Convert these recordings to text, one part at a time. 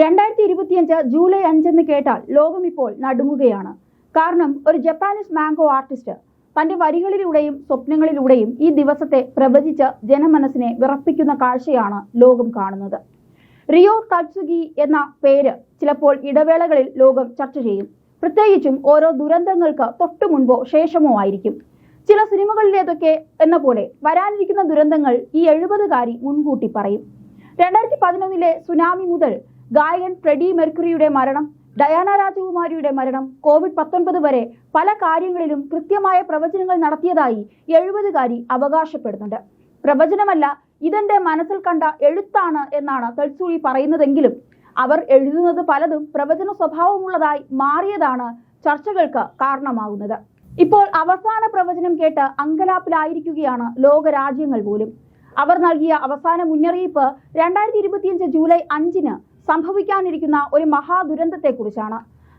രണ്ടായിരത്തി ഇരുപത്തിയഞ്ച് ജൂലൈ അഞ്ചെന്ന് കേട്ടാൽ ലോകം ഇപ്പോൾ നടുങ്ങുകയാണ്. കാരണം ഒരു ജപ്പാനീസ് മാംഗോ ആർട്ടിസ്റ്റ് തന്റെ വരികളിലൂടെയും സ്വപ്നങ്ങളിലൂടെയും ഈ ദിവസത്തെ പ്രവചിച്ച് ജനമനസ്സിനെ വിറപ്പിക്കുന്ന കാഴ്ചയാണ് ലോകം കാണുന്നത്. റിയോ കത്സുഗി എന്ന പേര് ചിലപ്പോൾ ഇടവേളകളിൽ ലോകം ചർച്ച ചെയ്യും. പ്രത്യേകിച്ചും ഓരോ ദുരന്തങ്ങൾക്ക് തൊട്ടു മുൻപോ ശേഷമോ ആയിരിക്കും. ചില സിനിമകളിലേതൊക്കെ എന്ന പോലെ വരാനിരിക്കുന്ന ദുരന്തങ്ങൾ ഈ എഴുപതുകാരി മുൻകൂട്ടി പറയും. രണ്ടായിരത്തി പതിനൊന്നിലെ സുനാമി മുതൽ ഗായകൻ ഫ്രെഡി മെർക്കുറിയുടെ മരണം ഡയാന രാജകുമാരിയുടെ മരണം കോവിഡ് പത്തൊൻപത് വരെ പല കാര്യങ്ങളിലും കൃത്യമായ പ്രവചനങ്ങൾ നടത്തിയതായി എഴുപതുകാരി അവകാശപ്പെടുന്നുണ്ട്. പ്രവചനമല്ല ഇതെന്റെ മനസ്സിൽ കണ്ട എഴുത്താണ് എന്നാണ് തൽസൂഴി പറയുന്നതെങ്കിലും അവർ എഴുതുന്നത് പലതും പ്രവചന സ്വഭാവമുള്ളതായി മാറിയതാണ് ചർച്ചകൾക്ക് കാരണമാകുന്നത് ഇപ്പോൾ അവസാന പ്രവചനം കേട്ട് അങ്കലാപ്പിലായിരിക്കുകയാണ് ലോകരാജ്യങ്ങൾ പോലും. അവർ നൽകിയ അവസാന മുന്നറിയിപ്പ് രണ്ടായിരത്തി ഇരുപത്തിയഞ്ച് ജൂലൈ അഞ്ചിന് സംഭവിക്കാനിരിക്കുന്ന ഒരു മഹാദുരന്തത്തെക്കുറിച്ചാണ്.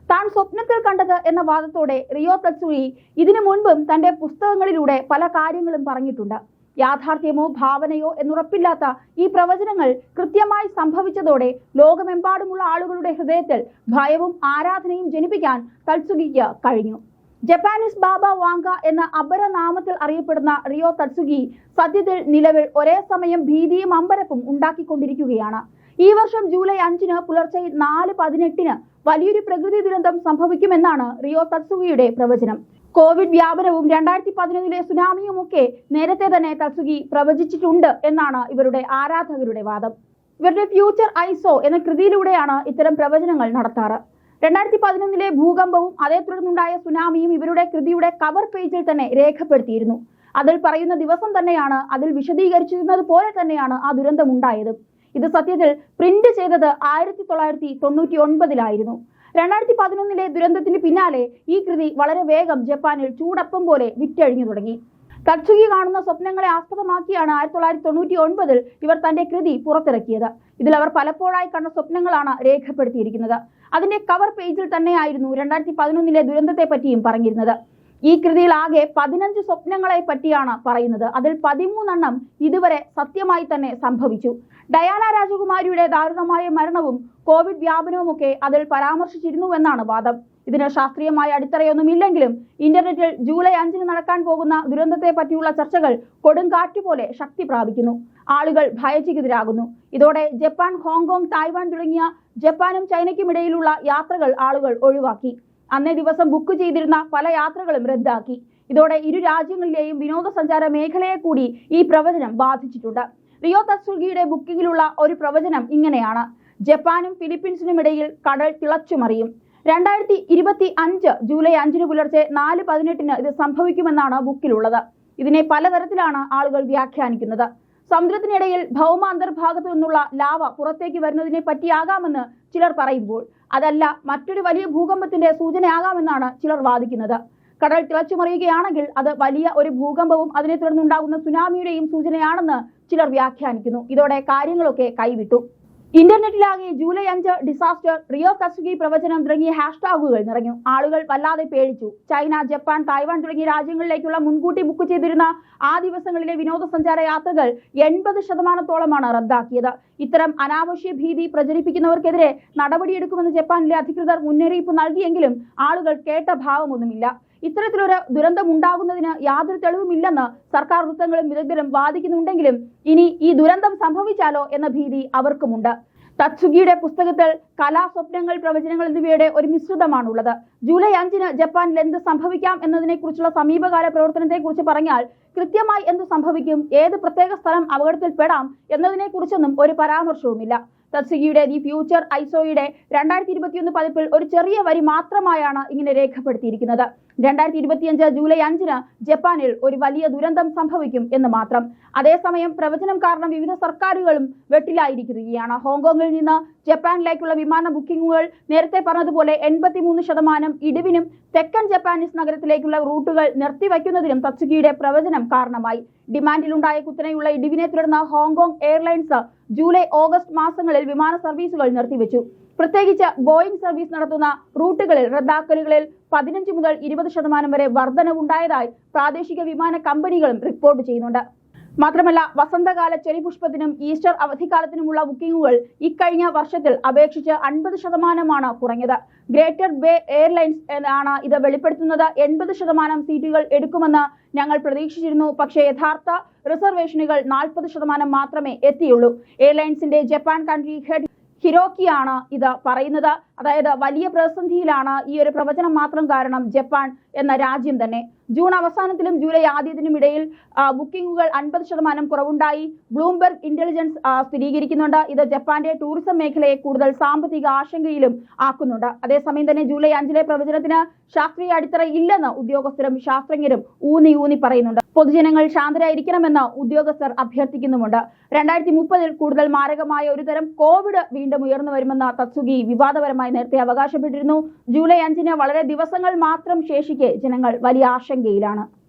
താൻ സ്വപ്നത്തിൽ കണ്ടത് എന്ന വാദത്തോടെ റിയോ തത്സുയി ഇതിനു മുൻപും തന്റെ പുസ്തകങ്ങളിലൂടെ പല കാര്യങ്ങളും പറഞ്ഞിട്ടുണ്ട്. യാഥാർത്ഥ്യമോ ഭാവനയോ എന്നുറപ്പില്ലാത്ത ഈ പ്രവചനങ്ങൾ കൃത്യമായി സംഭവിച്ചതോടെ ലോകമെമ്പാടുമുള്ള ആളുകളുടെ ഹൃദയത്തിൽ ഭയവും ആരാധനയും ജനിപ്പിക്കാൻ തത്സുഗിക്ക് കഴിഞ്ഞു. ജപ്പാനീസ് ബാബ വാങ്ക എന്ന അപരനാമത്തിൽ അറിയപ്പെടുന്ന റിയോ തത്സുഗി സത്യത്തിൽ നിലവിൽ ഒരേ സമയം ഭീതിയും അമ്പരപ്പും ഉണ്ടാക്കിക്കൊണ്ടിരിക്കുകയാണ്. ഈ വർഷം ജൂലൈ അഞ്ചിന് പുലർച്ചെ നാല് പതിനെട്ടിന് വലിയൊരു പ്രകൃതി ദുരന്തം സംഭവിക്കുമെന്നാണ് റിയോ തത്സുഗിയുടെ പ്രവചനം. കോവിഡ് വ്യാപനവും രണ്ടായിരത്തി പതിനൊന്നിലെ സുനാമിയും ഒക്കെ നേരത്തെ തന്നെ തത്സുഗി പ്രവചിച്ചിട്ടുണ്ട് എന്നാണ് ഇവരുടെ ആരാധകരുടെ വാദം. ഇവരുടെ ഫ്യൂച്ചർ ഐസോ എന്ന കൃതിയിലൂടെയാണ് ഇത്തരം പ്രവചനങ്ങൾ നടത്താറ്. രണ്ടായിരത്തി പതിനൊന്നിലെ ഭൂകമ്പവും അതേ തുടർന്നുണ്ടായ സുനാമിയും ഇവരുടെ കൃതിയുടെ കവർ പേജിൽ തന്നെ രേഖപ്പെടുത്തിയിരുന്നു. അതിൽ പറയുന്ന ദിവസം തന്നെയാണ് അതിൽ വിശദീകരിച്ചിരുന്നത് പോലെ തന്നെയാണ് ആ ദുരന്തം ഉണ്ടായത് ഇത് സത്യത്തിൽ പ്രിന്റ് ചെയ്തത് ആയിരത്തി തൊള്ളായിരത്തി തൊണ്ണൂറ്റി ഒൻപതിലായിരുന്നു രണ്ടായിരത്തി പതിനൊന്നിലെ ദുരന്തത്തിന് പിന്നാലെ ഈ കൃതി വളരെ വേഗം ജപ്പാനിൽ ചൂടപ്പം പോലെ വിറ്റഴിഞ്ഞു തുടങ്ങി. കത്സുകി കാണുന്ന സ്വപ്നങ്ങളെ ആസ്പദമാക്കിയാണ് ആയിരത്തി തൊള്ളായിരത്തി തൊണ്ണൂറ്റി ഒൻപതിൽ ഇവർ തന്റെ കൃതി പുറത്തിറക്കിയത്. ഇതിൽ അവർ പലപ്പോഴായി കണ്ട സ്വപ്നങ്ങളാണ് രേഖപ്പെടുത്തിയിരിക്കുന്നത്. അതിന്റെ കവർ പേജിൽ തന്നെയായിരുന്നു രണ്ടായിരത്തി പതിനൊന്നിലെ ദുരന്തത്തെ പറ്റിയും പറഞ്ഞിരുന്നത്. ഈ കൃതിയിൽ ആകെ പതിനഞ്ച് സ്വപ്നങ്ങളെ പറ്റിയാണ് പറയുന്നത്. അതിൽ പതിമൂന്നെണ്ണം ഇതുവരെ സത്യമായി തന്നെ സംഭവിച്ചു. ഡയാന രാജകുമാരിയുടെ ദാരുണമായ മരണവും കോവിഡ് വ്യാപനവുമൊക്കെ അതിൽ പരാമർശിച്ചിരുന്നുവെന്നാണ് വാദം. ഇതിന് ശാസ്ത്രീയമായ അടിത്തറയൊന്നുമില്ലെങ്കിലും ഇന്റർനെറ്റിൽ ജൂലൈ അഞ്ചിന് നടക്കാൻ പോകുന്ന ദുരന്തത്തെ പറ്റിയുള്ള ചർച്ചകൾ കൊടുങ്കാറ്റ് പോലെ ശക്തി പ്രാപിക്കുന്നു. ആളുകൾ ഭയചികിതരാകുന്നു. ഇതോടെ ജപ്പാൻ ഹോങ്കോങ് തായ്വാൻ തുടങ്ങിയ ജപ്പാനും ചൈനയ്ക്കും ഇടയിലുള്ള യാത്രകൾ ആളുകൾ ഒഴിവാക്കി. അന്നേ ദിവസം ബുക്ക് ചെയ്തിരുന്ന പല യാത്രകളും റദ്ദാക്കി. ഇതോടെ ഇരു രാജ്യങ്ങളിലെയും വിനോദസഞ്ചാര മേഖലയെ കൂടി ഈ പ്രവചനം ബാധിച്ചിട്ടുണ്ട്. റിയോ തത്സുഗിയുടെ ബുക്കിങ്ങിലുള്ള ഒരു പ്രവചനം ഇങ്ങനെയാണ്. ജപ്പാനും ഫിലിപ്പീൻസിനും ഇടയിൽ കടൽ തിളച്ചുമറിയും. രണ്ടായിരത്തി ഇരുപത്തി അഞ്ച് ജൂലൈ അഞ്ചിന് പുലർച്ചെ നാല് പതിനെട്ടിന് ഇത് സംഭവിക്കുമെന്നാണ് ബുക്കിലുള്ളത്. ഇതിനെ പലതരത്തിലാണ് ആളുകൾ വ്യാഖ്യാനിക്കുന്നത്. സമുദ്രത്തിനിടയിൽ ഭൗമാന്തർഭാഗത്തു നിന്നുള്ള ലാവ പുറത്തേക്ക് വരുന്നതിനെ പറ്റിയാകാമെന്ന് ചിലർ പറയുമ്പോൾ അതല്ല മറ്റൊരു വലിയ ഭൂകമ്പത്തിന്റെ സൂചനയാകാമെന്നാണ് ചിലർ വാദിക്കുന്നത്. കടൽ തിളച്ചുമറിയുകയാണെങ്കിൽ അത് വലിയ ഒരു ഭൂകമ്പവും അതിനെ തുടർന്നുണ്ടാകുന്ന സുനാമിയുടെയും സൂചനയാണെന്ന് ചിലർ വ്യാഖ്യാനിക്കുന്നു. ഇതോടെ കാര്യങ്ങളൊക്കെ കൈവിട്ടു. ഇന്റർനെറ്റിലാകെ ജൂലൈ അഞ്ച് ഡിസാസ്റ്റർ റിയോ കസുകി പ്രവചനം തുടങ്ങിയ ഹാഷ്ടാഗുകൾ നിറഞ്ഞു. ആളുകൾ വല്ലാതെ പേടിച്ചു. ചൈന ജപ്പാൻ തായ്വാൻ തുടങ്ങിയ രാജ്യങ്ങളിലേക്കുള്ള മുൻകൂട്ടി ബുക്ക് ചെയ്തിരുന്ന ആ ദിവസങ്ങളിലെ വിനോദസഞ്ചാര യാത്രകൾ എൺപത് ശതമാനത്തോളമാണ് റദ്ദാക്കിയത്. ഇത്തരം അനാവശ്യ ഭീതി പ്രചരിപ്പിക്കുന്നവർക്കെതിരെ നടപടിയെടുക്കുമെന്ന് ജപ്പാനിലെ അധികൃതർ മുന്നറിയിപ്പ് നൽകിയെങ്കിലും ആളുകൾ കേട്ട ഭാവമൊന്നുമില്ല. ഇത്തരത്തിലൊരു ദുരന്തം ഉണ്ടാകുന്നതിന് യാതൊരു തെളിവുമില്ലെന്ന് സർക്കാർ വൃത്തങ്ങളും വിദഗ്ധരും വാദിക്കുന്നുണ്ടെങ്കിലും ഇനി ഈ ദുരന്തം സംഭവിച്ചാലോ എന്ന ഭീതി അവർക്കുമുണ്ട്. തത്സുഗിയുടെ പുസ്തകത്തിൽ കലാസ്വപ്നങ്ങൾ പ്രവചനങ്ങൾ എന്നിവയുടെ ഒരു മിശ്രിതമാണുള്ളത്. ജൂലൈ അഞ്ചിന് ജപ്പാനിൽ എന്ത് സംഭവിക്കാം എന്നതിനെക്കുറിച്ചുള്ള സമീപകാല പ്രവർത്തനത്തെക്കുറിച്ച് പറഞ്ഞാൽ കൃത്യമായി എന്ത് സംഭവിക്കും? ഏത് പ്രത്യേക സ്ഥലം അപകടത്തിൽപ്പെടാം എന്നതിനെ കുറിച്ചൊന്നും ഒരു പരാമർശവുമില്ല. തത്സുഗിയുടെ ദി ഫ്യൂച്ചർ ഐസോയുടെ രണ്ടായിരത്തി ഇരുപത്തിയൊന്ന് പതിപ്പിൽ ഒരു ചെറിയ വരി മാത്രമായാണ് ഇങ്ങനെ രേഖപ്പെടുത്തിയിരിക്കുന്നത്. രണ്ടായിരത്തി ഇരുപത്തിയഞ്ച് ജൂലൈ അഞ്ചിന് ജപ്പാനിൽ ഒരു വലിയ ദുരന്തം സംഭവിക്കും എന്ന് മാത്രം. അതേസമയം പ്രവചനം കാരണം വിവിധ സർക്കാരുകളും വെട്ടിലായിരിക്കുകയാണ്. ഹോങ്കോങ്ങിൽ നിന്ന് ജപ്പാനിലേക്കുള്ള വിമാന ബുക്കിംഗുകൾ നേരത്തെ പറഞ്ഞതുപോലെ എൺപത്തിമൂന്ന് ശതമാനം ഇടിവിനും തെക്കൻ ജപ്പാനീസ് നഗരത്തിലേക്കുള്ള റൂട്ടുകൾ നിർത്തിവയ്ക്കുന്നതിനും തച്ചുകിയുടെ പ്രവചനം കാരണമായി. ഡിമാൻഡിലുണ്ടായ കുത്തനെയുള്ള ഇടിവിനെ തുടർന്ന് ഹോങ്കോങ് എയർലൈൻസ് ജൂലൈ ഓഗസ്റ്റ് മാസങ്ങളിൽ വിമാന സർവീസുകൾ നിർത്തിവെച്ചു. പ്രത്യേകിച്ച് ബോയിംഗ് സർവീസ് നടത്തുന്ന റൂട്ടുകളിൽ റദ്ദാക്കലുകളിൽ പതിനഞ്ച് മുതൽ ഇരുപത് ശതമാനം വരെ വർധനവുണ്ടായതായി പ്രാദേശിക വിമാന കമ്പനികളും റിപ്പോർട്ട് ചെയ്യുന്നുണ്ട്. മാത്രമല്ല വസന്തകാല ചെറിപുഷ്പത്തിനും ഈസ്റ്റർ അവധിക്കാലത്തിനുമുള്ള ബുക്കിംഗുകൾ ഇക്കഴിഞ്ഞ വർഷത്തിൽ അപേക്ഷിച്ച് അൻപത് ശതമാനമാണ് കുറഞ്ഞത്. ഗ്രേറ്റർ ബേ എയർലൈൻസ് ആണ് ഇത് വെളിപ്പെടുത്തുന്നത്. എൺപത് ശതമാനം സീറ്റുകൾ എടുക്കുമെന്ന് ഞങ്ങൾ പ്രതീക്ഷിച്ചിരുന്നു. പക്ഷേ യഥാർത്ഥ റിസർവേഷനുകൾ നാൽപ്പത് ശതമാനം മാത്രമേ എത്തിയുള്ളൂ. എയർലൈൻസിന്റെ ജപ്പാൻ കൺട്രി ഹെഡ് ഹിരോക്കിയാണ് ഇത് പറയുന്നത്. അതായത് വലിയ പ്രതിസന്ധിയിലാണ് ഈ ഒരു പ്രവചനം മാത്രം കാരണം ജപ്പാൻ എന്ന രാജ്യം തന്നെ. ജൂൺ അവസാനത്തിലും ജൂലൈ ആദ്യത്തിനും ഇടയിൽ ബുക്കിംഗുകൾ അൻപത് ശതമാനം കുറവുണ്ടായി. Bloomberg intelligence സ്ഥിരീകരിക്കുന്നുണ്ട്. ഇത് ജപ്പാന്റെ ടൂറിസം മേഖലയെ കൂടുതൽ സാമ്പത്തിക ആശങ്കയിലും ആക്കുന്നുണ്ട്. അതേസമയം തന്നെ ജൂലൈ അഞ്ചിലെ പ്രവചനത്തിന് ശാസ്ത്രീയ അടിത്തറ ഇല്ലെന്ന് ഉദ്യോഗസ്ഥരും ശാസ്ത്രജ്ഞരും ഊന്നി ഊന്നി പറയുന്നുണ്ട്. പൊതുജനങ്ങൾ ശാന്തരായിരിക്കണമെന്ന് ഉദ്യോഗസ്ഥർ അഭ്യർത്ഥിക്കുന്നുമുണ്ട്. രണ്ടായിരത്തി മുപ്പതിൽ കൂടുതൽ മാരകമായ ഒരു തരം കോവിഡ് വീണ്ടും ഉയർന്നു വരുമെന്ന് തത്സുഗി വിവാദപരമായി നേരത്തെ അവകാശപ്പെട്ടിരുന്നു. ജൂലൈ അഞ്ചിന് വളരെ ദിവസങ്ങൾ മാത്രം ശേഷിക്കെ ജനങ്ങൾ വലിയ ആശങ്കയിലാണ്